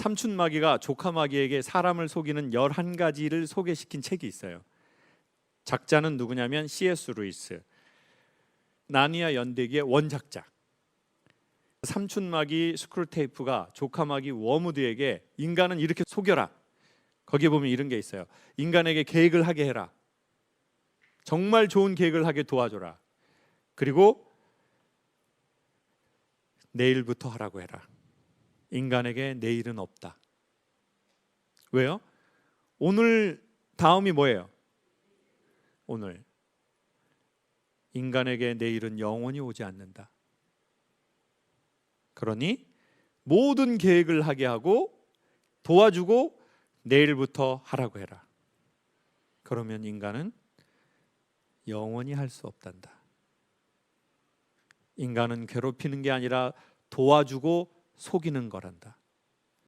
삼춘 마귀가 조카 마귀에게 사람을 속이는 11가지를 소개시킨 책이 있어요. 작자는 누구냐면 C.S. 루이스. 나니아 연대기의 원작자. 삼춘 마귀 스크루테이프가 조카 마귀 워무드에게 인간은 이렇게 속여라. 거기에 보면 이런 게 있어요. 인간에게 계획을 하게 해라. 정말 좋은 계획을 하게 도와줘라. 그리고 내일부터 하라고 해라. 인간에게 내일은 없다. 왜요? 오늘 다음이 뭐예요? 오늘. 인간에게 내일은 영원히 오지 않는다. 그러니 모든 계획을 하게 하고 도와주고 내일부터 하라고 해라. 그러면 인간은 영원히 할 수 없단다. 인간은 괴롭히는 게 아니라 도와주고 속이는 거란다.